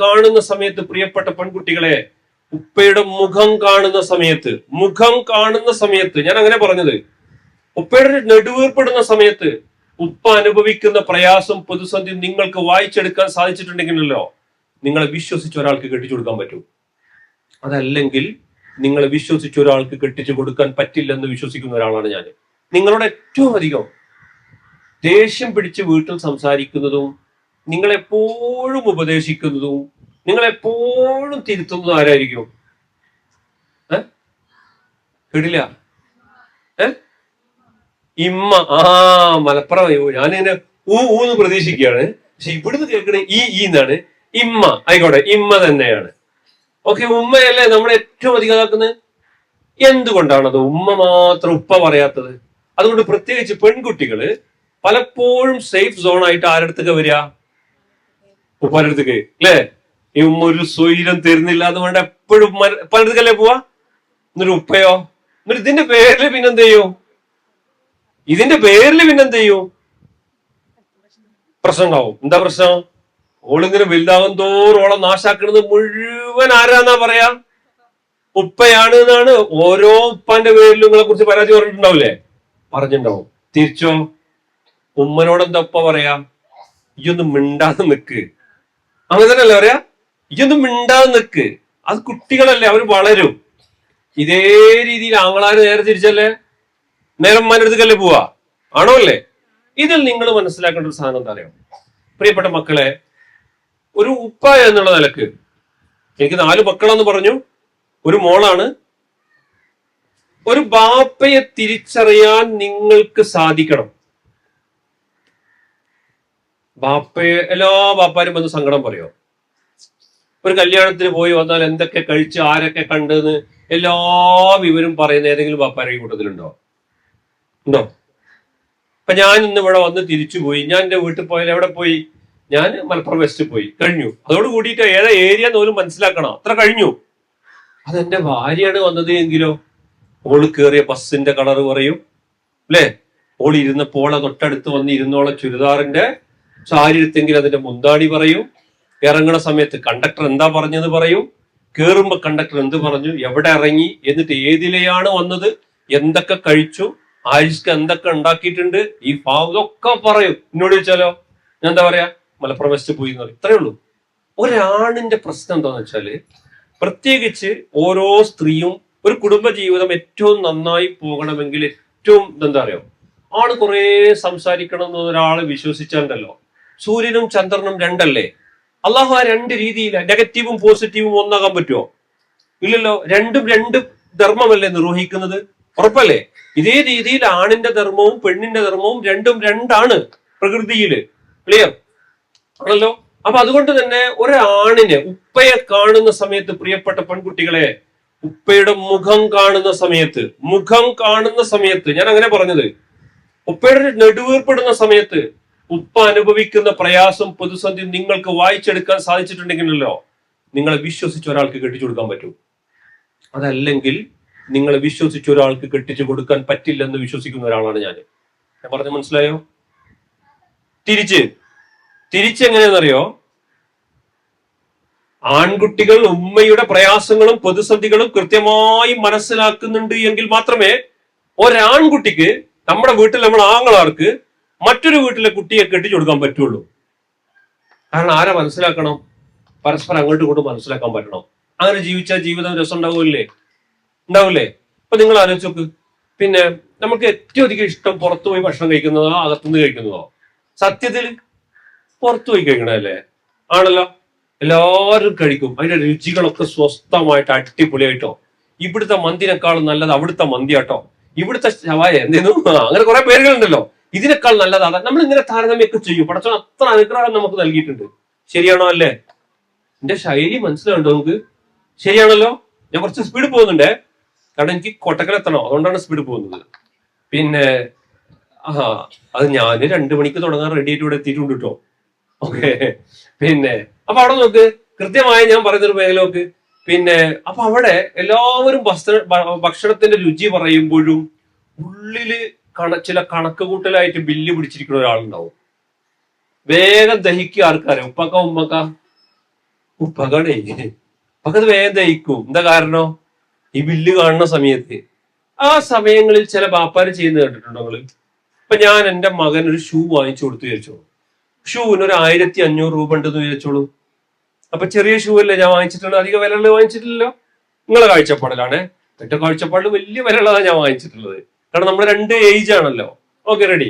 കാണുന്ന സമയത്ത് പ്രിയപ്പെട്ട പെൺകുട്ടികളെ ഉപ്പയുടെ മുഖം കാണുന്ന സമയത്ത് മുഖം കാണുന്ന സമയത്ത് ഞാൻ അങ്ങനെ പറഞ്ഞത് ഉപ്പയുടെ നെടുവീർപ്പെടുന്ന സമയത്ത് ഉപ്പ അനുഭവിക്കുന്ന പ്രയാസം പ്രതിസന്ധി നിങ്ങൾക്ക് വായിച്ചെടുക്കാൻ സാധിച്ചിട്ടുണ്ടെങ്കിലല്ലോ നിങ്ങളെ വിശ്വസിച്ച് ഒരാൾക്ക് കെട്ടിച്ചു കൊടുക്കാൻ പറ്റും. അതല്ലെങ്കിൽ നിങ്ങളെ വിശ്വസിച്ച് ഒരാൾക്ക് കെട്ടിച്ചു കൊടുക്കാൻ പറ്റില്ലെന്ന് വിശ്വസിക്കുന്ന ഒരാളാണ് ഞാൻ. നിങ്ങളുടെ ഏറ്റവും അധികം ദേഷ്യം പിടിച്ച് വീട്ടിൽ സംസാരിക്കുന്നതും നിങ്ങളെപ്പോഴും ഉപദേശിക്കുന്നതും നിങ്ങളെപ്പോഴും തിരുത്തുന്നതും ആരായിരിക്കും? ഏ? കേട്ടില്ല? ഏ? ഇമ്മ. ആ മലപ്പുറം. അയ്യോ ഞാനിങ്ങനെ ഊ ഊന്ന് പ്രതീക്ഷിക്കുകയാണ്. പക്ഷെ ഇവിടുന്ന് കേൾക്കണേ ഈ ഈ എന്നാണ് ഇമ്മ. ആയിക്കോട്ടെ ഇമ്മ തന്നെയാണ്. ഓക്കെ ഉമ്മയല്ലേ നമ്മൾ ഏറ്റവും അധികം ഇതാക്കുന്നത്? എന്തുകൊണ്ടാണത് ഉമ്മ മാത്രം ഉപ്പ പറയാത്തത്? അതുകൊണ്ട് പ്രത്യേകിച്ച് പെൺകുട്ടികൾ പലപ്പോഴും സേഫ് സോൺ ആയിട്ട് ആരടുത്തൊക്കെ വരിക? ഉപ്പാരുടെ അടുത്തേക്ക് അല്ലേ ഈ ഉമ്മ ഒരു സ്വൈരം തരുന്നില്ല. അത് വേണ്ട. എപ്പോഴും പലയിടത്തേക്കല്ലേ പോവാ? എന്നിട്ട് ഉപ്പയോ? എന്നിട്ട് ഇതിന്റെ പേരിൽ പിന്നെന്ത് ചെയ്യോ ഇതിന്റെ പേരിൽ പിന്നെന്ത് ചെയ്യോ പ്രശ്നം ഉണ്ടാവും. എന്താ പ്രശ്നം? ഓളിങ്ങനെ വലുതാകും തോറും ഓളെ നാശാക്കണത് മുഴുവൻ ആരാന്നാ പറയാ? ഉപ്പയാണ് എന്നാണ് ഓരോ ഉപ്പാന്റെ പേരിലും നിങ്ങളെ കുറിച്ച് പരാതി പറഞ്ഞിട്ടുണ്ടാവില്ലേ പറഞ്ഞിട്ടുണ്ടാവും. തിരിച്ചോ? ഉമ്മനോട് എന്താ ഉപ്പ പറയാ? ഇയൊന്നും മിണ്ടാതെ നിക്ക്. അങ്ങനെ തന്നെയല്ലേ പറയാ? ഇതൊന്നും മിണ്ടാതെ നിൽക്ക് അത് കുട്ടികളല്ലേ അവർ വളരും. ഇതേ രീതിയിൽ ആങ്ങളാര് നേരെ തിരിച്ചല്ലേ? നേരെ അടുത്തേക്കല്ലേ പോവാ? ആണോ അല്ലേ? ഇതിൽ നിങ്ങൾ മനസ്സിലാക്കേണ്ട ഒരു സാധനം എന്താ പ്രിയപ്പെട്ട മക്കളെ ഒരു ഉപ്പ എന്നുള്ള നിലയ്ക്ക് എനിക്ക് നാല് മക്കളെന്ന് പറഞ്ഞു. ഒരു മോളാണ്. ഒരു ബാപ്പയെ തിരിച്ചറിയാൻ നിങ്ങൾക്ക് സാധിക്കണം. ബാപ്പയെ എല്ലാ ബാപ്പാരും വന്ന് സങ്കടം പറയോ? ഒരു കല്യാണത്തിന് പോയി വന്നാൽ എന്തൊക്കെ കഴിച്ച് ആരൊക്കെ കണ്ടെന്ന് എല്ലാ വിവരം പറയുന്ന ഏതെങ്കിലും ബാപ്പാരെ ഈ കൂട്ടത്തിലുണ്ടോ? ഉണ്ടോ? അപ്പൊ ഞാൻ ഇന്ന് ഇവിടെ വന്ന് തിരിച്ചു പോയി. ഞാൻ എന്റെ വീട്ടിൽ പോയാൽ എവിടെ പോയി? ഞാൻ മലപ്പുറം വെസ്റ്റ് പോയി. കഴിഞ്ഞു. അതോട് കൂടിയിട്ട് ഏതാ ഏരിയ പോലും മനസ്സിലാക്കണം. അത്ര കഴിഞ്ഞു. അതെന്റെ ഭാര്യയാണ് വന്നത് എങ്കിലോ? ഓൾ കയറിയ ബസ്സിന്റെ കളർ പറയും. അല്ലേ? ഓൾ ഇരുന്നപ്പോൾ തൊട്ടടുത്ത് വന്ന് ഇരുന്നോളെ ചുരിദാറിന്റെ സാരി എടുത്തെങ്കിൽ അതിന്റെ മുന്താണി പറയൂ. ഇറങ്ങണ സമയത്ത് കണ്ടക്ടർ എന്താ പറഞ്ഞത് പറയൂ. കേറുമ്പോ കണ്ടക്ടർ എന്ത് പറഞ്ഞു? എവിടെ ഇറങ്ങി? എന്നിട്ട് ഏതിലെയാണ് വന്നത്? എന്തൊക്കെ കഴിച്ചു? ആരിസ്ക്ക് എന്തൊക്കെ ഉണ്ടാക്കിയിട്ടുണ്ട്? ഈ ഇതൊക്കെ പറയും. എന്നോട് ചോദിച്ചാലോ? ഞാൻ എന്താ പറയാ? മലപ്പുറം വെസ്റ്റ് പോയി എന്ന് പറയും. ഇത്രയേ ഉള്ളൂ. ഒരാണിന്റെ പ്രശ്നം എന്താന്ന് വെച്ചാൽ പ്രത്യേകിച്ച് ഓരോ സ്ത്രീയും ഒരു കുടുംബ ജീവിതം ഏറ്റവും നന്നായി പോകണമെങ്കിൽ ഏറ്റവും എന്താ അറിയോ? ആൾ കുറെ സംസാരിക്കണം എന്ന് ഒരാൾ വിശ്വസിച്ചാണ്ടല്ലോ. സൂര്യനും ചന്ദ്രനും രണ്ടല്ലേ? അള്ളാഹു ആ രണ്ട് രീതിയില നെഗറ്റീവും പോസിറ്റീവും ഒന്നാകാൻ പറ്റുമോ ഇല്ലല്ലോ രണ്ടും രണ്ട് ധർമ്മമല്ലേ നിർവഹിക്കുന്നത് ഉറപ്പല്ലേ? ഇതേ രീതിയിൽ ആണിന്റെ ധർമ്മവും പെണ്ണിന്റെ ധർമ്മവും രണ്ടും രണ്ടാണ് പ്രകൃതിയിൽ ക്ലിയർ ആണല്ലോ? അപ്പൊ അതുകൊണ്ട് തന്നെ ഒരാണിന് ഉപ്പയെ കാണുന്ന സമയത്ത് പ്രിയപ്പെട്ട പെൺകുട്ടികളെ ഉപ്പയുടെ മുഖം കാണുന്ന സമയത്ത് മുഖം കാണുന്ന സമയത്ത് ഞാൻ അങ്ങനെ പറഞ്ഞത് ഉപ്പയുടെ നെടുവീർപ്പെടുന്ന സമയത്ത് ഉപ്പ അനുഭവിക്കുന്ന പ്രയാസം പ്രതിസന്ധി നിങ്ങൾക്ക് വായിച്ചെടുക്കാൻ സാധിച്ചിട്ടുണ്ടെങ്കിലല്ലോ നിങ്ങളെ വിശ്വസിച്ച് ഒരാൾക്ക് കെട്ടിച്ചു കൊടുക്കാൻ പറ്റും. അതല്ലെങ്കിൽ നിങ്ങളെ വിശ്വസിച്ച് ഒരാൾക്ക് കെട്ടിച്ചു കൊടുക്കാൻ പറ്റില്ലെന്ന് വിശ്വസിക്കുന്ന ഒരാളാണ് ഞാൻ. ഞാൻ പറഞ്ഞ മനസ്സിലായോ? തിരിച്ച് തിരിച്ചെങ്ങനെയെന്നറിയോ ആൺകുട്ടികൾ ഉമ്മയുടെ പ്രയാസങ്ങളും പ്രതിസന്ധികളും കൃത്യമായി മനസ്സിലാക്കുന്നുണ്ട് എങ്കിൽ മാത്രമേ ഒരാൺകുട്ടിക്ക് നമ്മുടെ വീട്ടിൽ നമ്മൾ ആങ്ങളാർക്ക് മറ്റൊരു വീട്ടിലെ കുട്ടിയെ കെട്ടിച്ചു കൊടുക്കാൻ പറ്റുള്ളൂ. കാരണം ആരെ മനസ്സിലാക്കണം? പരസ്പരം അങ്ങോട്ടും ഇങ്ങോട്ടും മനസ്സിലാക്കാൻ പറ്റണം. അങ്ങനെ ജീവിച്ചാൽ ജീവിതം രസം ഉണ്ടാവില്ലേ ഉണ്ടാവില്ലേ? ഇപ്പൊ നിങ്ങൾ ആലോചിച്ച് നോക്ക്. പിന്നെ നമുക്ക് ഏറ്റവും അധികം ഇഷ്ടം പുറത്തു പോയി ഭക്ഷണം കഴിക്കുന്നതോ അകത്തുനിന്ന് കഴിക്കുന്നതോ? സത്യത്തിൽ പുറത്തു പോയി കഴിക്കണല്ലേ ആണല്ലോ. എല്ലാവരും കഴിക്കും. അതിന്റെ രുചികളൊക്കെ സ്വസ്ഥമായിട്ട് അടിപൊളിയായിട്ടോ? ഇവിടുത്തെ മന്തിനേക്കാളും നല്ലത് അവിടുത്തെ മന്തിയാട്ടോ? ഇവിടുത്തെ ശവായ എന്തേന്നു? ആ, അങ്ങനെ കുറെ പേരുകളുണ്ടല്ലോ. ഇതിനേക്കാൾ നല്ലതാണ്. നമ്മൾ ഇങ്ങനെ താരതമ്യമൊക്കെ ചെയ്യും. പടച്ചോൻ അത്ര അനുഗ്രഹം നമുക്ക് നൽകിയിട്ടുണ്ട്. ശരിയാണോ അല്ലേ? എന്റെ ശൈലി മനസ്സിലാവുണ്ടോ നമുക്ക്? ശരിയാണല്ലോ? ഞാൻ കുറച്ച് സ്പീഡ് പോകുന്നുണ്ട്. കാരണം എനിക്ക് കൊട്ടക്കലെത്തണം അതുകൊണ്ടാണ് സ്പീഡ് പോകുന്നത്. പിന്നെ ആ അത് ഞാൻ രണ്ടു മണിക്ക് തുടങ്ങാൻ റെഡി ആയിട്ട് ഇവിടെ എത്തിയിട്ടുണ്ട് കേട്ടോ ഓക്കെ. പിന്നെ അപ്പൊ അവിടെ നോക്ക്. കൃത്യമായി ഞാൻ പറയുന്നൊരു മേഖല നോക്ക്. പിന്നെ അപ്പൊ അവിടെ എല്ലാവരും ഭക്ഷണത്തിന്റെ രുചി പറയുമ്പോഴും ഉള്ളിൽ കണ ചില കണക്ക് കൂട്ടലായിട്ട് ബില്ല് പിടിച്ചിരിക്കുന്ന ഒരാളുണ്ടാവും. വേഗം ദഹിക്കുക ആൾക്കാരെ. ഉപ്പക്ക ഉമ്മക്ക? ഉപ്പകടേ ഉപ്പക്കത് വേഗം ദഹിക്കും. എന്താ കാരണം? ഈ ബില്ല് കാണുന്ന സമയത്ത്. ആ സമയങ്ങളിൽ ചില ബാപ്പാര് ചെയ്യുന്നത് കണ്ടിട്ടുണ്ടോ നിങ്ങൾ? ഇപ്പൊ ഞാൻ എന്റെ മകൻ ഒരു ഷൂ വാങ്ങിച്ചു കൊടുത്തു വിചാരിച്ചോളൂ ഷൂവിന് ഒരു ആയിരത്തി അഞ്ഞൂറ് രൂപ ഉണ്ടെന്ന് വിചാരിച്ചോളൂ. അപ്പൊ ചെറിയ ഷൂ അല്ലേ ഞാൻ വാങ്ങിച്ചിട്ടുള്ളത് അധികം വിലയുള്ളത് വാങ്ങിച്ചിട്ടില്ലല്ലോ. നിങ്ങളെ കാഴ്ചപ്പാടിലാണ്. എന്റെ കാഴ്ചപ്പാടിൽ വലിയ വിലയുള്ളതാണ് ഞാൻ വാങ്ങിച്ചിട്ടുള്ളത്. കാരണം നമ്മൾ രണ്ട് ഏജ് ആണല്ലോ. ഓക്കെ റെഡി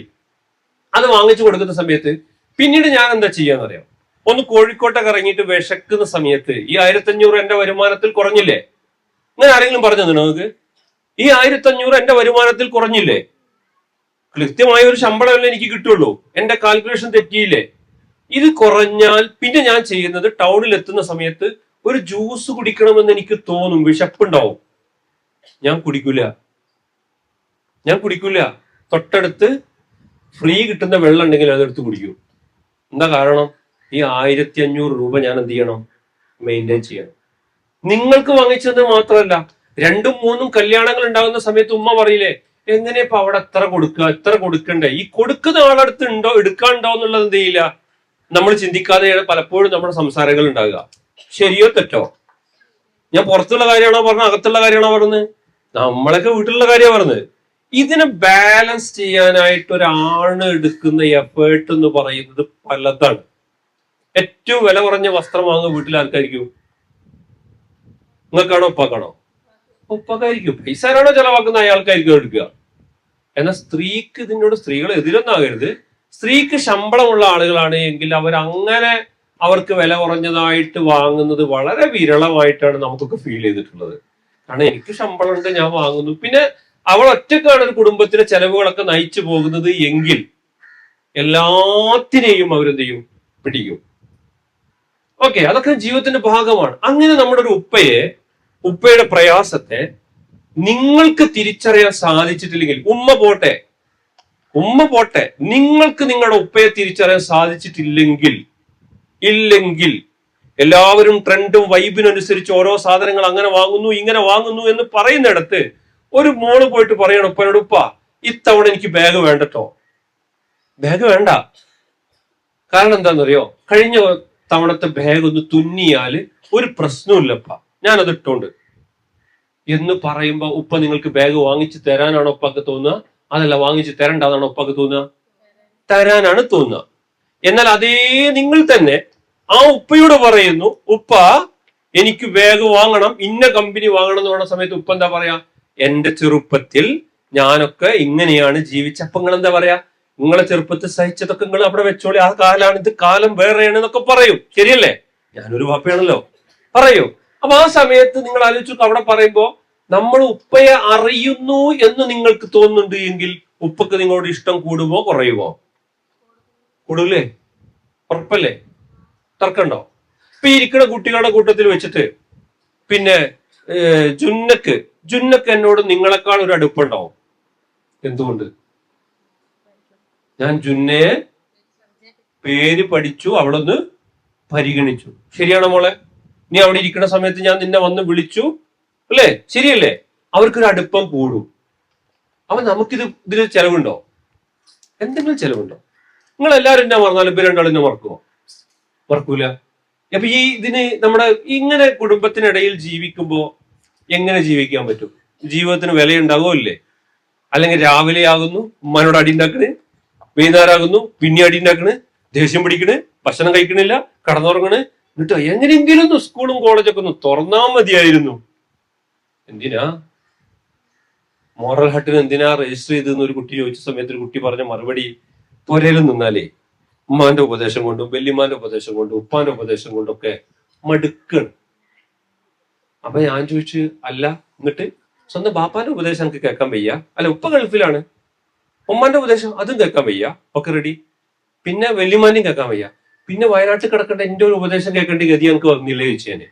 അത് വാങ്ങിച്ചു കൊടുക്കുന്ന സമയത്ത് പിന്നീട് ഞാൻ എന്താ ചെയ്യാന്ന് അറിയാം? ഒന്ന് കോഴിക്കോട്ടൊക്കെ ഇറങ്ങിയിട്ട് വിശക്കുന്ന സമയത്ത് ഈ ആയിരത്തഞ്ഞൂറ് എന്റെ വരുമാനത്തിൽ കുറഞ്ഞില്ലേ? അങ്ങനെ ആരെങ്കിലും പറഞ്ഞു തന്നെ നിങ്ങൾക്ക് ഈ ആയിരത്തഞ്ഞൂറ് എന്റെ വരുമാനത്തിൽ കുറഞ്ഞില്ലേ? കൃത്യമായ ഒരു ശമ്പളമല്ലേ എനിക്ക് കിട്ടുള്ളൂ. എന്റെ കാൽക്കുലേഷൻ തെറ്റിയില്ലേ? ഇത് കുറഞ്ഞാൽ പിന്നെ ഞാൻ ചെയ്യുന്നത് ടൗണിൽ എത്തുന്ന സമയത്ത് ഒരു ജ്യൂസ് കുടിക്കണമെന്ന് എനിക്ക് തോന്നും വിശപ്പുണ്ടാവും. ഞാൻ കുടിക്കൂല. ഞാൻ കുടിക്കില്ല തൊട്ടടുത്ത് ഫ്രീ കിട്ടുന്ന വെള്ളം ഉണ്ടെങ്കിൽ അതെടുത്ത് കുടിക്കും. എന്താ കാരണം? ഈ ആയിരത്തി അഞ്ഞൂറ് രൂപ ഞാൻ എന്ത് ചെയ്യണം? മെയിന്റെയിൻ ചെയ്യണം. നിങ്ങൾക്ക് വാങ്ങിച്ചത് മാത്രമല്ല രണ്ടും മൂന്നും കല്യാണങ്ങൾ ഉണ്ടാകുന്ന സമയത്ത് ഉമ്മ പറയില്ലേ എങ്ങനെ ഇപ്പൊ അവിടെ എത്ര കൊടുക്കുക എത്ര കൊടുക്കണ്ടേ? ഈ കൊടുക്കുന്ന ആളടുത്ത് ഉണ്ടോ എടുക്കാണ്ടോ എന്നുള്ളത് എന്ത് ചെയ്യില്ല? നമ്മൾ ചിന്തിക്കാതെയാണ് പലപ്പോഴും നമ്മുടെ സംസാരങ്ങൾ ഉണ്ടാകുക. ശരിയോ തെറ്റോ? ഞാൻ പുറത്തുള്ള കാര്യമാണോ പറഞ്ഞത്? അകത്തുള്ള കാര്യമാണോ പറഞ്ഞത്? നമ്മളൊക്കെ വീട്ടിലുള്ള കാര്യമാണ് പറഞ്ഞത്. ഇതിനെ ബാലൻസ് ചെയ്യാനായിട്ട് ഒരാണ് എടുക്കുന്ന എഫേർട്ട് എന്ന് പറയുന്നത് പലതാണ്. ഏറ്റവും വില കുറഞ്ഞ വസ്ത്രം വാങ്ങുക വീട്ടിൽ ആർക്കായിരിക്കും? നിങ്ങൾക്കാണോ ഉപ്പാക്കാണോ? ഉപ്പാക്കായിരിക്കും. പൈസ ആരാണോ ചെലവാക്കുന്ന അയാൾക്കായിരിക്കും എടുക്കുക. എന്നാൽ സ്ത്രീക്ക് ഇതിനോട് സ്ത്രീകൾ എതിരൊന്നാകരുത്. സ്ത്രീക്ക് ശമ്പളമുള്ള ആളുകളാണ് എങ്കിൽ അവർ അങ്ങനെ അവർക്ക് വില കുറഞ്ഞതായിട്ട് വാങ്ങുന്നത് വളരെ വിരളമായിട്ടാണ് നമുക്കൊക്കെ ഫീൽ ചെയ്തിട്ടുള്ളത്. കാരണം എനിക്ക് ശമ്പളം ഉണ്ട് ഞാൻ വാങ്ങുന്നു. പിന്നെ അവൾ ഒറ്റക്കാണ് ഒരു കുടുംബത്തിലെ ചെലവുകളൊക്കെ നയിച്ചു പോകുന്നത് എങ്കിൽ എല്ലാത്തിനെയും അവരെന്ത് ചെയ്യും പിടിക്കും. ഓക്കെ അതൊക്കെ ജീവിതത്തിന്റെ ഭാഗമാണ്. അങ്ങനെ നമ്മുടെ ഒരു ഉപ്പയെ ഉപ്പയുടെ പ്രയാസത്തെ നിങ്ങൾക്ക് തിരിച്ചറിയാൻ സാധിച്ചിട്ടില്ലെങ്കിൽ ഉമ്മ പോട്ടെ ഉമ്മ പോട്ടെ നിങ്ങൾക്ക് നിങ്ങളുടെ ഉപ്പയെ തിരിച്ചറിയാൻ സാധിച്ചിട്ടില്ലെങ്കിൽ ഇല്ലെങ്കിൽ എല്ലാവരും ട്രെൻഡും വൈബിനനുസരിച്ച് ഓരോ സാധനങ്ങൾ അങ്ങനെ വാങ്ങുന്നു ഇങ്ങനെ വാങ്ങുന്നു എന്ന് പറയുന്നിടത്ത് ഒരു മോൾ പോയിട്ട് പറയണം ഉപ്പനോട് ഉപ്പ ഇത്തവണ എനിക്ക് ബാഗ് വേണ്ടട്ടോ. ബാഗ് വേണ്ട. കാരണം എന്താണെന്നറിയോ? കഴിഞ്ഞ തവണത്തെ ബാഗ് ഒന്ന് തുന്നിയാൽ ഒരു പ്രശ്നമില്ലപ്പ ഞാനത് ഇട്ടോണ്ട്. എന്ന് പറയുമ്പോ ഉപ്പ നിങ്ങൾക്ക് ബാഗ് വാങ്ങിച്ചു തരാനാണോ ഉപ്പാക്ക് തോന്നുക? അതല്ല വാങ്ങിച്ചു തരണ്ടാന്നാണോ ഉപ്പാക്ക് തോന്നുക? തരാനാണ് തോന്നുക. എന്നാൽ അതേ നിങ്ങൾ തന്നെ ആ ഉപ്പയോട് പറയുന്നു ഉപ്പ എനിക്ക് ബാഗ് വാങ്ങണം ഇന്ന കമ്പനി വാങ്ങണം എന്ന് പറഞ്ഞ സമയത്ത് ഉപ്പ എന്താ പറയാ? എന്റെ ചെറുപ്പത്തിൽ ഞാനൊക്കെ ഇങ്ങനെയാണ് ജീവിച്ച. അപ്പൊ നിങ്ങൾ എന്താ പറയാ? നിങ്ങളെ ചെറുപ്പത്തിൽ സഹിച്ചതൊക്കെ നിങ്ങൾ അവിടെ വെച്ചോളി. ആ കാലാണ് ഇത് കാലം വേറെയാണ് എന്നൊക്കെ പറയും. ശരിയല്ലേ? ഞാനൊരു വാപ്പയാണല്ലോ. പറയൂ. അപ്പൊ ആ സമയത്ത് നിങ്ങൾ ആലോചിച്ചു അവിടെ പറയുമ്പോ നമ്മൾ ഉപ്പയെ അറിയുന്നു എന്ന് നിങ്ങൾക്ക് തോന്നുന്നുണ്ട് എങ്കിൽ ഉപ്പക്ക് നിങ്ങളോട് ഇഷ്ടം കൂടുമോ കുറയുമോ കൂടൂലേ ഉറപ്പല്ലേ? തർക്കണ്ടോ ഇപ്പൊ ഇരിക്കുന്ന കുട്ടികളുടെ കൂട്ടത്തിൽ വെച്ചിട്ട് പിന്നെ ജുന്നക്ക് ജുന്നക്ക് എന്നോട് നിങ്ങളെക്കാൾ ഒരു അടുപ്പുണ്ടോ എന്തുകൊണ്ട്? ഞാൻ ജുന്നയെ പേര് പഠിച്ചു അവളൊന്ന് പരിഗണിച്ചു. ശരിയാണോ മോളെ? നീ അവിടെ ഇരിക്കുന്ന സമയത്ത് ഞാൻ നിന്നെ വന്ന് വിളിച്ചു. അല്ലേ? ശരിയല്ലേ? അവർക്കൊരു അടുപ്പം കൂടും. അപ്പൊ നമുക്കിത് ഇതിന് ചെലവുണ്ടോ? എന്തെങ്കിലും ചെലവുണ്ടോ? നിങ്ങൾ എല്ലാവരും എന്നെ മറന്നാലും ഇവർ രണ്ടാളും എന്നെ മറക്കുമോ മറക്കൂല. അപ്പൊ ഈ ഇതിന് നമ്മുടെ ഇങ്ങനെ കുടുംബത്തിനിടയിൽ ജീവിക്കുമ്പോ എങ്ങനെ ജീവിക്കാൻ പറ്റും? ജീവിതത്തിന് വിലയുണ്ടാകുമോ ഇല്ലേ അല്ലെങ്കിൽ രാവിലെ ആകുന്നു ഉമ്മാനോട് അടി ഉണ്ടാക്കണേ വൈകുന്നേരമാകുന്നു പിന്നെ അടി ഉണ്ടാക്കണേ ദേഷ്യം പിടിക്കണേ ഭക്ഷണം കഴിക്കണില്ല കടന്നുറങ്ങണേ. എന്നിട്ട് എങ്ങനെയെങ്കിലും ഒന്ന് സ്കൂളും കോളേജൊക്കെ ഒന്ന് തുറന്നാ മതിയായിരുന്നു. എന്തിനാ? മോറൽ ഹട്ടിന് എന്തിനാ രജിസ്റ്റർ ചെയ്ത് ഒരു കുട്ടി ചോദിച്ച സമയത്ത് ഒരു കുട്ടി പറഞ്ഞ മറുപടി പുരയിൽ നിന്നാലേ ഉമ്മാന്റെ ഉപദേശം കൊണ്ടും വല്യമ്മാന്റെ ഉപദേശം കൊണ്ടും ഉപ്പാന്റെ ഉപദേശം കൊണ്ടൊക്കെ മടുക്കാണ്. അപ്പൊ ഞാൻ ചോദിച്ചു അല്ല എന്നിട്ട് സ്വന്തം ബാപ്പാന്റെ ഉപദേശം എനിക്ക് കേൾക്കാൻ വയ്യ. അല്ല ഉപ്പ ഗൾഫിലാണ്. ഉമ്മാന്റെ ഉപദേശം അതും കേൾക്കാൻ വയ്യ. ഒക്കെ റെഡി പിന്നെ വല്യമ്മാന്റെയും കേൾക്കാൻ വയ്യ. പിന്നെ വയനാട്ടിൽ കിടക്കേണ്ട എന്റെ ഒരു ഉപദേശം കേൾക്കേണ്ട ഗതി എനിക്ക് വന്നില്ലേ ചോദിച്ചേനെ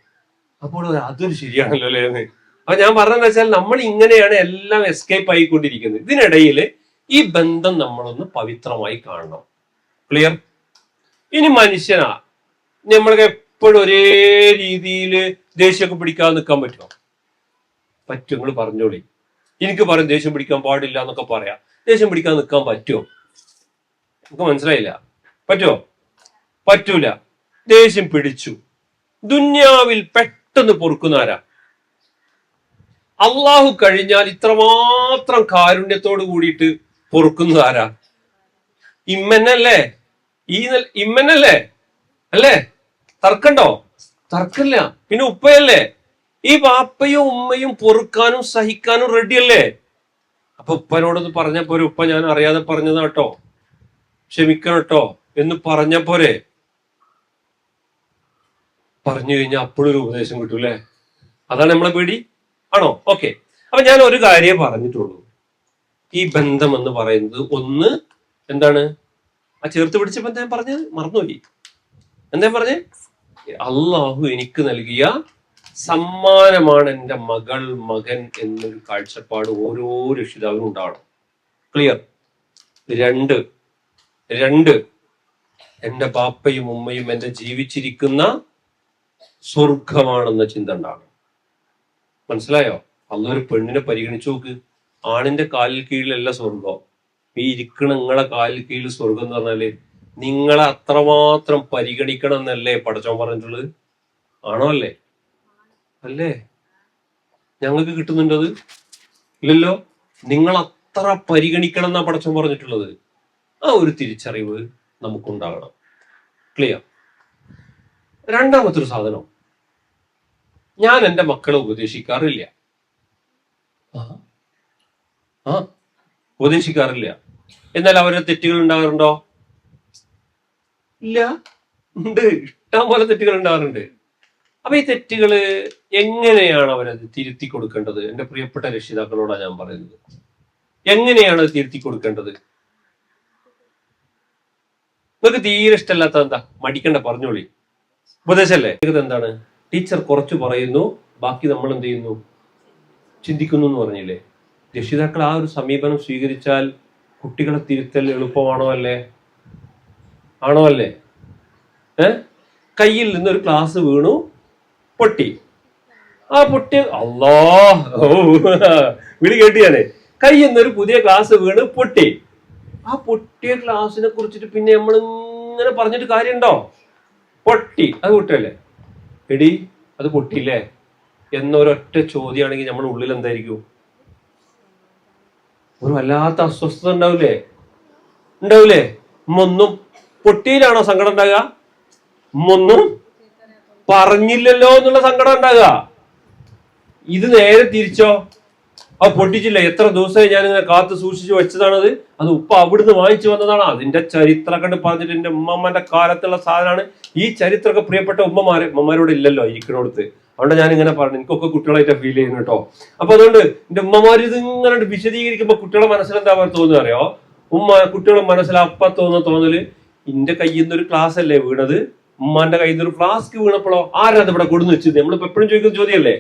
അപ്പോൾ അതൊരു ശരിയാണല്ലോ അല്ലേ അപ്പൊ ഞാൻ പറഞ്ഞതെന്ന് വെച്ചാൽ നമ്മൾ ഇങ്ങനെയാണ് എല്ലാം എസ്കേപ്പ് ആയിക്കൊണ്ടിരിക്കുന്നത്. ഇതിനിടയിൽ ഈ ബന്ധം നമ്മളൊന്ന് പവിത്രമായി കാണണം. ക്ലിയർ ഇനി മനുഷ്യനാ. നമ്മൾക്ക് എപ്പോഴും ഒരേ രീതിയിൽ ദേഷ്യമൊക്കെ പിടിക്കാതെ നിൽക്കാൻ പറ്റുമോ? പറ്റും നിങ്ങൾ പറഞ്ഞോളി. എനിക്ക് പറയും ദേഷ്യം പിടിക്കാൻ പാടില്ല എന്നൊക്കെ പറയാം. ദേഷ്യം പിടിക്കാൻ നിൽക്കാൻ പറ്റുമോ? നമുക്ക് മനസ്സിലായില്ല? പറ്റുമോ പറ്റൂല. ദേഷ്യം പിടിച്ചു. ദുന്യാവിൽ പെട്ടെന്ന് പൊറുക്കുന്ന ആരാ? അള്ളാഹു കഴിഞ്ഞാൽ ഇത്രമാത്രം കാരുണ്യത്തോട് കൂടിയിട്ട് പൊറുക്കുന്നതാരാ ഇമ്മനല്ലേ? ഈ ഇമ്മനല്ലേ? അല്ലേ? തർക്കണ്ടോ? തർക്കില്ല പിന്നെ ഉപ്പയല്ലേ? ഈ ബാപ്പയും ഉമ്മയും പൊറുക്കാനും സഹിക്കാനും റെഡിയല്ലേ? അപ്പൊ ഉപ്പനോടൊന്ന് പറഞ്ഞ പോരെ. ഉപ്പ ഞാൻ അറിയാതെ പറഞ്ഞതാ കേട്ടോ. ക്ഷമിക്കണം കേട്ടോ. എന്ന് പറഞ്ഞ പോരെ. പറഞ്ഞു കഴിഞ്ഞാൽ അപ്പോഴൊരു ഉപദേശം കിട്ടൂലേ അതാണ് നമ്മളെ പേടി. ആണോ? ഓക്കെ. അപ്പൊ ഞാൻ ഒരു കാര്യമേ പറഞ്ഞിട്ടുള്ളൂ. ഈ ബന്ധം എന്ന് പറയുന്നത് ഒന്ന് എന്താണ്? ആ ചേർത്ത് പിടിച്ച ബന്ധം ഞാൻ പറഞ്ഞത്? മറന്നുപോയി. എന്താ പറഞ്ഞേ അള്ളാഹു എനിക്ക് നൽകിയ സമ്മാനമാണ് എന്റെ മകൾ മകൻ എന്നൊരു കാഴ്ചപ്പാട് ഓരോ രക്ഷിതാവിനും ഉണ്ടാവണം. ക്ലിയർ രണ്ട്. രണ്ട് എന്റെ പാപ്പയും ഉമ്മയും എന്റെ ജീവിച്ചിരിക്കുന്ന സ്വർഗമാണെന്ന ചിന്ത ഉണ്ടാവണം. മനസ്സിലായോ? അന്ന് ഒരു പെണ്ണിനെ പരിഗണിച്ചു നോക്ക്. ആണിന്റെ കാലിൽ കീഴിലല്ല സ്വർഗം ഈ ഇരിക്കണ നിങ്ങളെ കാലിൽ കീഴിൽ സ്വർഗം എന്ന് പറഞ്ഞാൽ നിങ്ങളെ അത്രമാത്രം പരിഗണിക്കണം എന്നല്ലേ പടച്ചോൻ പറഞ്ഞിട്ടുള്ളത്? ആണോ അല്ലേ? അല്ലേ? ഞങ്ങൾക്ക് കിട്ടുന്നുണ്ടത് ഇല്ലല്ലോ? നിങ്ങൾ അത്ര പരിഗണിക്കണം എന്നാ പടച്ചോൻ പറഞ്ഞിട്ടുള്ളത്. ആ ഒരു തിരിച്ചറിവ് നമുക്കുണ്ടാകണം. ക്ലിയർ രണ്ടാമത്തെ ഒരു സാധനം. ഞാൻ എന്റെ മക്കളെ ഉപദേശിക്കാറില്ല. ആ, ഉപദേശിക്കാറില്ല. എന്നാൽ അവരുടെ തെറ്റുകൾ ഉണ്ടാകാറുണ്ടോ? ഇല്ല. ഉണ്ട്. ഇഷ്ടം പോലെ തെറ്റുകൾ ഉണ്ടാകാറുണ്ട് അപ്പൊ ഈ തെറ്റുകൾ എങ്ങനെയാണ് അവരത് തിരുത്തി കൊടുക്കേണ്ടത്? എന്റെ പ്രിയപ്പെട്ട രക്ഷിതാക്കളോടാണ് ഞാൻ പറയുന്നത്. എങ്ങനെയാണ് അത് തിരുത്തി കൊടുക്കേണ്ടത്? നിങ്ങൾക്ക് തീരെ ഇഷ്ടമല്ലാത്ത എന്താ? മടിക്കണ്ട പറഞ്ഞോളി. ഉപദേശല്ലേ? ഇത് എന്താണ്? ടീച്ചർ കുറച്ച് പറയുന്നു ബാക്കി നമ്മൾ എന്ത് ചെയ്യുന്നു? ചിന്തിക്കുന്നു എന്ന് പറഞ്ഞില്ലേ? രക്ഷിതാക്കൾ ആ ഒരു സമീപനം സ്വീകരിച്ചാൽ കുട്ടികളെ തിരുത്തൽ എളുപ്പമാണോ അല്ലേ? ആണോ അല്ലേ? ഏ? കയ്യിൽ നിന്നൊരു ക്ലാസ് വീണു പൊട്ടി. ആ പൊട്ടി അല്ലോ വിളി കേട്ടിയാണേ കയ്യിൽ നിന്നൊരു പുതിയ ക്ലാസ് വീണ് പൊട്ടി. ആ പൊട്ടിയ ക്ലാസ്സിനെ കുറിച്ചിട്ട് പിന്നെ നമ്മൾ ഇങ്ങനെ പറഞ്ഞിട്ട് കാര്യമുണ്ടോ? പൊട്ടി. അത് പൊട്ടല്ലേ എടി അത് പൊട്ടിയില്ലേ? എന്നൊരൊറ്റ ചോദ്യമാണെങ്കിൽ നമ്മൾ ഉള്ളിൽ എന്തായിരിക്കും? ഒരു വല്ലാത്ത അസ്വസ്ഥത ഉണ്ടാവില്ലേ? ഉണ്ടാവില്ലേ? ഉമ്മൊന്നും പൊട്ടിയിലാണോ സങ്കടം ഉണ്ടാകുക? ഉമ്മൊന്നും പറഞ്ഞില്ലല്ലോ എന്നുള്ള സങ്കടം ഉണ്ടാകുക. ഇത് നേരെ തിരിച്ചോ? ആ പൊട്ടിച്ചില്ല. എത്ര ദിവസമായി ഞാൻ ഇങ്ങനെ കാത്തു സൂക്ഷിച്ചു വെച്ചതാണത്. അത് ഉപ്പ അവിടുന്ന് വാങ്ങിച്ചു വന്നതാണ്. അതിന്റെ ചരിത്രം കണ്ട് പറഞ്ഞിട്ട് എന്റെ ഉമ്മമ്മന്റെ കാലത്തുള്ള സാധനമാണ്. ഈ ചരിത്രമൊക്കെ പ്രിയപ്പെട്ട ഉമ്മമാരെ ഉമ്മമാരോട് ഇല്ലല്ലോ ഇരിക്കണോടത്ത്. അതുകൊണ്ട് ഞാൻ ഇങ്ങനെ പറഞ്ഞു എനിക്കൊക്കെ കുട്ടികളായിട്ട് ഫീൽ ചെയ്യുന്നു കേട്ടോ. അപ്പൊ അതുകൊണ്ട് എന്റെ ഉമ്മമാർ ഇത് ഇങ്ങനെ വിശദീകരിക്കുമ്പോ കുട്ടികളെ മനസ്സിലെന്താ തോന്നുക അറിയോ? ഉമ്മ കുട്ടികളുടെ മനസ്സിൽ അപ്പ തോന്നുന്ന തോന്നൽ ഇന്റെ കയ്യിൽ നിന്ന് ഒരു ക്ലാസ് അല്ലേ വീണത്? ഉമ്മാന്റെ കയ്യിൽ നിന്ന് ഒരു ഫ്ലാസ്ക് വീണപ്പോഴോ? ആരാ അത് ഇവിടെ കൊടുന്ന് വെച്ചത്? നമ്മളിപ്പോ എപ്പോഴും ചോദിക്കുന്ന ചോദ്യമല്ലേ?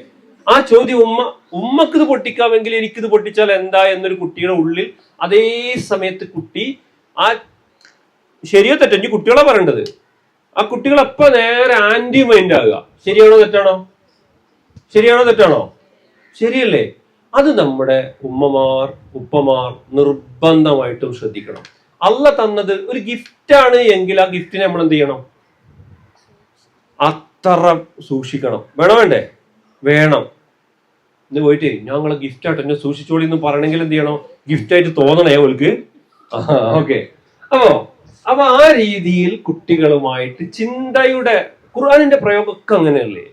ആ ചോദ്യം ഉമ്മ ഉമ്മക്ക് ഇത് പൊട്ടിക്കാമെങ്കിൽ എനിക്കിത് പൊട്ടിച്ചാൽ എന്താ എന്നൊരു കുട്ടിയുടെ ഉള്ളിൽ അതേ സമയത്ത് കുട്ടി ആ ശരിയോ തെറ്റോ? ഇനി കുട്ടികളെ പറയേണ്ടത്. ആ കുട്ടികൾ അപ്പൊ നേരെ ആന്റി മൈൻഡ് ആകുക? ശരിയാണോ തെറ്റാണോ? ശരിയാണോ തെറ്റാണോ? ശരിയല്ലേ? അത് നമ്മുടെ ഉമ്മമാർ ഉപ്പമാർ നിർബന്ധമായിട്ടും ശ്രദ്ധിക്കണം. അല്ല തന്നത് ഒരു ഗിഫ്റ്റാണ് എങ്കിൽ ആ ഗിഫ്റ്റിനെ നമ്മൾ എന്ത് ചെയ്യണം? അത്ര സൂക്ഷിക്കണം. വേണോ വേണ്ടേ? വേണം. ഇന്ന് പോയിട്ട് ഞങ്ങളെ ഗിഫ്റ്റ് ആയിട്ട് എന്നെ സൂക്ഷിച്ചോളി എന്ന് പറയണമെങ്കിൽ എന്ത് ചെയ്യണം? ഗിഫ്റ്റ് ആയിട്ട് തോന്നണേ അവൾക്ക് ഓക്കെ. അപ്പോ അപ്പൊ ആ രീതിയിൽ കുട്ടികളുമായിട്ട് ചിന്തയുടെ ഖുർആാനിന്റെ പ്രയോഗമൊക്കെ അങ്ങനെയല്ലേ?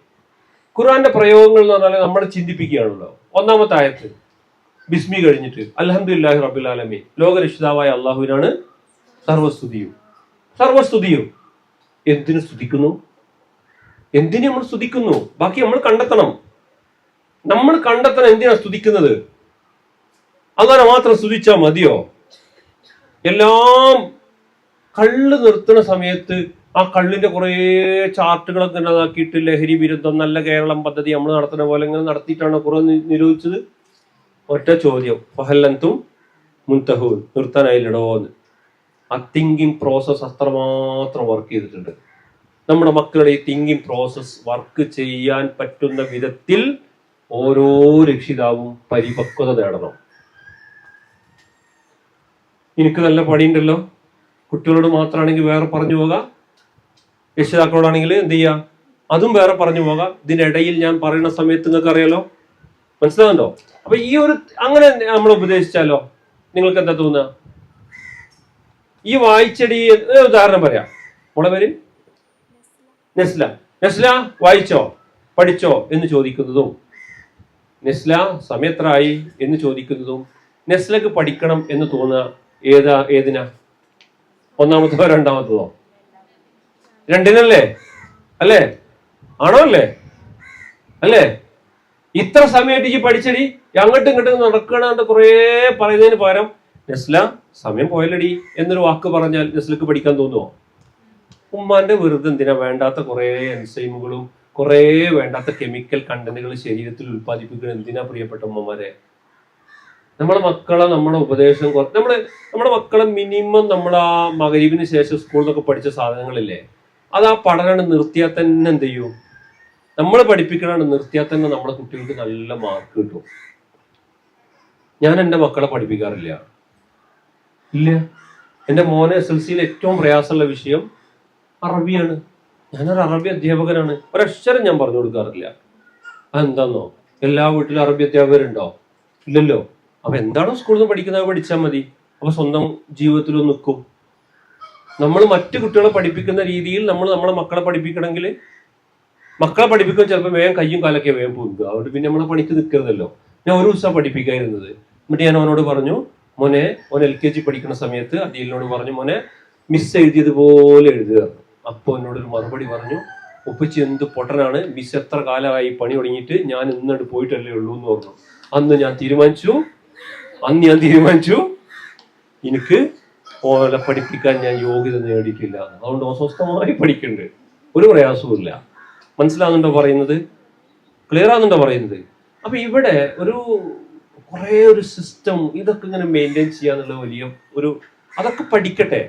ഖുർആന്റെ പ്രയോഗങ്ങൾ എന്ന് പറഞ്ഞാൽ നമ്മൾ ചിന്തിപ്പിക്കുകയാണല്ലോ. ഒന്നാമത്തെ ആയത്ത്. ബിസ്മി കഴിഞ്ഞിട്ട്. അൽഹംദുലില്ലാഹി റബ്ബിൽ ആലമീൻ. ലോകരക്ഷിതാവായ അള്ളാഹുവിനാണ് സർവസ്തുതിയും. സർവസ്തുതിയും. എന്തിനു സ്തുതിക്കുന്നു? എന്തിനു നമ്മൾ സ്തുതിക്കുന്നു? ബാക്കി നമ്മൾ കണ്ടെത്തണം. നമ്മൾ കണ്ടെത്തണം എന്തിനാണ് സ്തുതിക്കുന്നത്? അങ്ങനെ മാത്രം സ്തുതിച്ചാൽ മതിയോ? എല്ലാം കള്ള് നിർത്തുന്ന സമയത്ത് ആ കള്ളിന്റെ കുറേ ചാർട്ടുകളൊക്കെ ഉണ്ടാക്കിയിട്ട് ലഹരി വിരുദ്ധം നല്ല കേരളം പദ്ധതി നമ്മൾ നടത്തുന്ന പോലെ ഇങ്ങനെ നടത്തിയിട്ടാണ് കുറെ നിരോധിച്ചത്. ഒറ്റ ചോദ്യം. ഫഹല്ലന്തും മുൻതഹൂൻ നിർത്താനായില്ലടോ ആ തിങ്കിങ് പ്രോസസ് അത്രമാത്രം വർക്ക് ചെയ്തിട്ടുണ്ട്. നമ്മുടെ മക്കളുടെ ഈ തിങ്കിങ് പ്രോസസ് വർക്ക് ചെയ്യാൻ പറ്റുന്ന വിധത്തിൽ ഓരോ രക്ഷിതാവും പരിപക്വത നേടണം. എനിക്ക് നല്ല പണിയുണ്ടല്ലോ. കുട്ടികളോട് മാത്രമാണെങ്കിൽ വേറെ പറഞ്ഞു പോകാം. രക്ഷിതാക്കളോടാണെങ്കിൽ എന്ത് ചെയ്യാം? അതും വേറെ പറഞ്ഞു പോകാം. ഇതിനിടയിൽ ഞാൻ പറയുന്ന സമയത്ത് നിങ്ങൾക്ക് അറിയാലോ മനസ്സിലാകുന്നുണ്ടോ അപ്പൊ ഈ ഒരു അങ്ങനെ നമ്മൾ ഉപദേശിച്ചാലോ? നിങ്ങൾക്ക് എന്താ തോന്നുക? ഈ വായിച്ചടി ഉദാഹരണം പറയാം. മോളെ പേര്? നെസ്ല. നെസ്ല വായിച്ചോ? പഠിച്ചോ? എന്ന് ചോദിക്കുന്നതും. നെസ്ല സമയത്രായി എന്ന് ചോദിക്കുന്നതും. നെസ്ലക്ക് പഠിക്കണം എന്ന് തോന്നുക ഏതാ ഏതിനാ? ഒന്നാമത്തതോ രണ്ടാമത്തതോ? രണ്ടിനല്ലേ? അല്ലേ? ആണോ അല്ലേ? അല്ലേ? ഇത്ര സമയമായിട്ട് ഈ പഠിച്ചടി. അങ്ങോട്ടും ഇങ്ങോട്ടും നടക്കണ കുറേ പറയുന്നതിന് പകരം നെസ്ല സമയം പോയല്ലടി എന്നൊരു വാക്ക് പറഞ്ഞാൽ നെസ്ലക്ക് പഠിക്കാൻ തോന്നുമോ ഉമ്മാന്റെ വെറുതെ എന്തിനാ വേണ്ടാത്ത കുറേ എൻസൈമുകളും കുറേ വേണ്ടാത്ത കെമിക്കൽ കണ്ടന്റുകൾ ശരീരത്തിൽ ഉൽപ്പാദിപ്പിക്കുന്ന എന്തിനാ പ്രിയപ്പെട്ട ഉമ്മമാരെ? നമ്മളെ മക്കളെ നമ്മുടെ ഉപദേശം നമ്മളെ നമ്മുടെ മക്കളെ മിനിമം നമ്മൾ ആ മകരീവിന് ശേഷം സ്കൂളിൽ നിന്നൊക്കെ പഠിച്ച സാധനങ്ങളില്ലേ? അത് ആ പഠനം നിർത്തിയാൽ തന്നെ എന്ത് ചെയ്യും? നമ്മൾ പഠിപ്പിക്കണ നിർത്തിയാൽ തന്നെ നമ്മുടെ കുട്ടികൾക്ക് നല്ല മാർക്ക് കിട്ടും. ഞാൻ എന്റെ മക്കളെ പഠിപ്പിക്കാറില്ല. ഇല്ല. എന്റെ മോനെ എസ് എൽ സിയിൽ ഏറ്റവും പ്രയാസമുള്ള വിഷയം അറബിയാണ്. ഞാനൊരു അറബി അധ്യാപകനാണ്. ഒരക്ഷരം ഞാൻ പറഞ്ഞു കൊടുക്കാറില്ല. അതെന്താന്നോ? എല്ലാ വീട്ടിലും അറബി അധ്യാപകരുണ്ടോ? ഇല്ലല്ലോ. അപ്പൊ എന്താണോ സ്കൂളിൽ നിന്ന് പഠിക്കുന്നത് പഠിച്ചാൽ മതി. അപ്പൊ സ്വന്തം ജീവിതത്തിലും നിൽക്കും. നമ്മൾ മറ്റു കുട്ടികളെ പഠിപ്പിക്കുന്ന രീതിയിൽ നമ്മൾ നമ്മളെ മക്കളെ പഠിപ്പിക്കണമെങ്കിൽ മക്കളെ പഠിപ്പിക്കാൻ ചിലപ്പോൾ വേഗം കയ്യും കാലൊക്കെ വേഗം പോകുക അതുകൊണ്ട് പിന്നെ നമ്മളെ പണിക്ക് നിൽക്കരുതല്ലോ ഞാൻ ഒരു ദിവസം പഠിപ്പിക്കായിരുന്നത്. എന്നിട്ട് ഞാൻ അവനോട് പറഞ്ഞു മോനെ മോൻ എൽ കെ ജി പഠിക്കുന്ന സമയത്ത് അദിയലിനോട് പറഞ്ഞു മോനെ മിസ് എഴുതിയതുപോലെ എഴുതുക. അപ്പോൾ എന്നോട് ഒരു മറുപടി പറഞ്ഞു ഒപ്പിച്ച് എന്ത് പൊട്ടനാണ്. മിസ് എത്ര കാലമായി പണി തുടങ്ങിയിട്ട് ഞാൻ ഇന്നിട്ട് പോയിട്ടല്ലേ ഉള്ളൂ എന്ന് പറഞ്ഞു. അന്ന് ഞാൻ തീരുമാനിച്ചു. അന്ന് ഞാൻ തീരുമാനിച്ചു. എനിക്ക് ഓലെ പഠിപ്പിക്കാൻ ഞാൻ യോഗ്യത നേടിയിട്ടില്ല. അതുകൊണ്ട് അസ്വസ്ഥമായി സ്വസ്ഥമായി പഠിക്കുന്നുണ്ട് ഒരു പ്രയാസവും ഇല്ല മനസ്സിലാകുന്നുണ്ടോ പറയുന്നത്? ക്ലിയർ ആകുന്നുണ്ടോ പറയുന്നത്? അപ്പൊ ഇവിടെ ഒരു കുറേ ഒരു സിസ്റ്റം ഇതൊക്കെ ഇങ്ങനെ മെയിന്റെയിൻ ചെയ്യാന്നുള്ള വലിയ ഒരു അതൊക്കെ പഠിക്കട്ടെ.